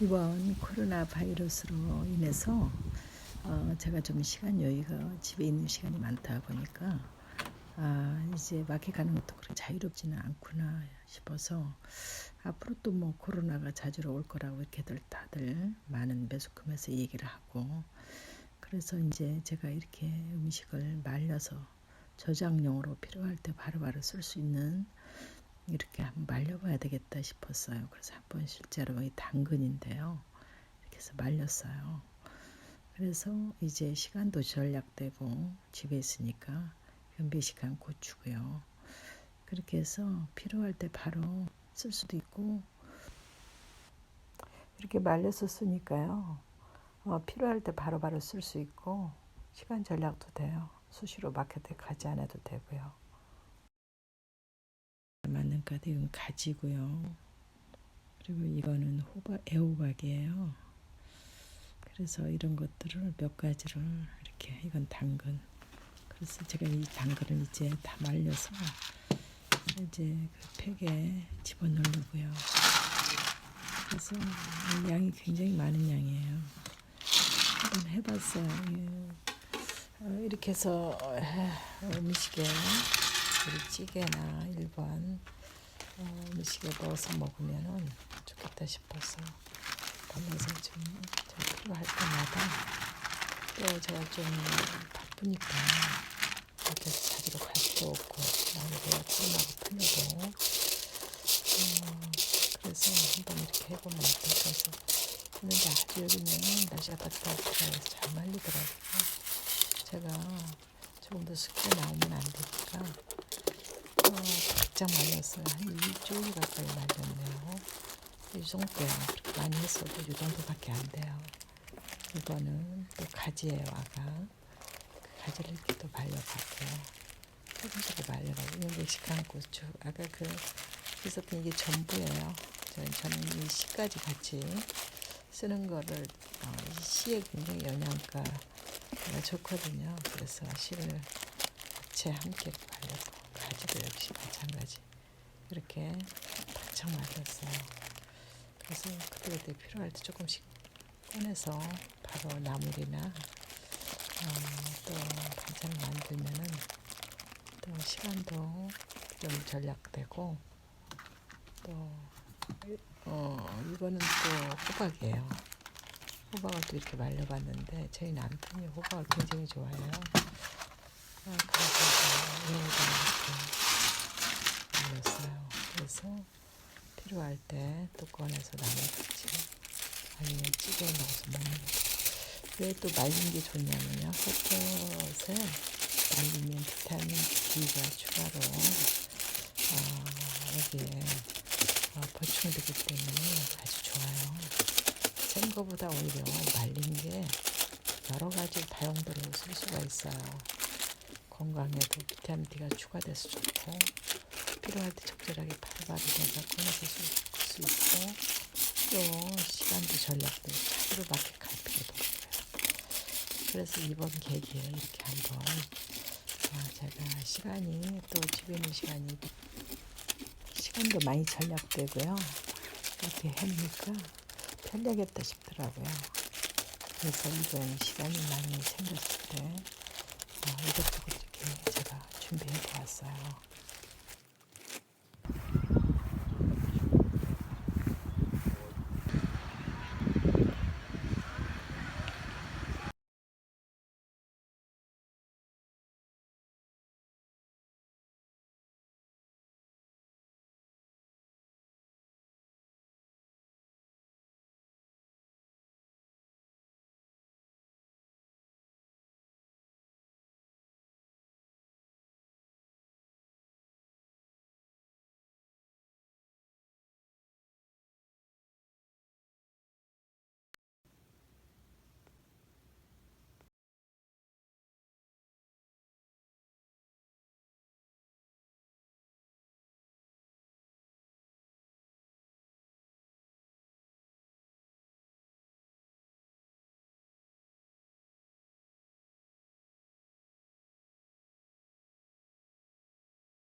이번 코로나 바이러스로 인해서 어, 제가 좀 시간 여유가 집에 있는 시간이 많다 보니까 아, 이제 마켓 가는 것도 그렇게 자유롭지는 않구나 싶어서 앞으로 또 뭐 코로나가 자주로 올 거라고 이렇게들 다들 많은 매수금에서 얘기를 하고 그래서 이제 제가 이렇게 음식을 말려서 저장용으로 필요할 때 바로바로 쓸 수 있는 이렇게 한번 말려봐야 되겠다 싶었어요. 그래서 한번 실제로 이 당근인데요. 이렇게 해서 말렸어요. 그래서 이제 시간도 절약되고 집에 있으니까 현미식한 고추고요. 그렇게 해서 필요할 때 바로 쓸 수도 있고 이렇게 말려서 쓰니까요. 어, 필요할 때 바로바로 쓸 수 있고 시간 절약도 돼요. 수시로 마켓에 가지 않아도 되고요. 이건 가지고요. 그리고 이거는 호박 애호박이에요. 그래서 이런 것들을 몇 가지를 이렇게 이건 당근. 그래서 제가 이 당근을 이제 다 말려서 이제 그 팩에 집어넣으려고요. 그래서 양이 굉장히 많은 양이에요. 한번 해봤어요. 예. 어, 이렇게 해서 음식에 우리 찌개나 일반 어, 음식에 넣어서 먹으면은 좋겠다 싶어서 발라서 좀 필요할 때마다 또 제가 좀 바쁘니까 이렇게 자주로 갈 수도 없고 나오고 코로나가 풀려도 어, 그래서 한번 이렇게 해보면 어떨까 해서 했는데 아주 여기는 날씨가 따뜻하고 잘 말리더라고요. 제가 조금 더 습게 나오면 안 되니까 어, 바짝 말렸어요. 한 일주일 가까이 말렸네요. 이. 그렇게 많이 했어도 이 정도밖에 안 돼요. 이거는 또 가지예요, 아가. 그 가지를 이렇게 또 말려봤고요. 조금씩 말려가지고 이건 멕시칸 고추. 아까 그 있었던 이게 전부예요. 저는 이 씨까지 같이 쓰는 거를 어, 이 씨에 굉장히 영양가가 좋거든요. 그래서 씨를 같이 함께 말렸고 가지도 역시 마찬가지 이렇게 바짝 말렸어요. 그래서 그때그때 필요할 때 조금씩 꺼내서 바로 나물이나 어, 또 반찬을 만들면은 또 시간도 좀 절약되고 또 어, 이거는 또 호박이에요. 호박을 또 이렇게 말려봤는데 저희 남편이 호박을 굉장히 좋아해요. 이렇게 말렸어요. 그래서 필요할 때 또 꺼내서 나눠봤지. 아니면 찌개에 넣어서 먹는 거. 왜또 말린 게 좋냐면요. 햇볕에 말리면 비타민 D가 추가로 어, 여기에 어, 보충되기 때문에 아주 좋아요. 센 거보다 오히려 말린 게 여러 가지 다용도로 쓸 수가 있어요. 건강에도 비타민 D가 추가돼서 좋고 필요할 때 적절하게 바로바로 내가 꺼내서 쓸수 있고 또 시간도 자주로 마켓 갈 필요도 없고요. 그래서 이번 계기에 이렇게 한번 아, 제가 시간이 또 집에 있는 시간이 시간도 많이 절약되고요. 이렇게 하니까 편리하겠다 싶더라고요. 그래서 이번 시간이 많이 생겼을 때 어, 이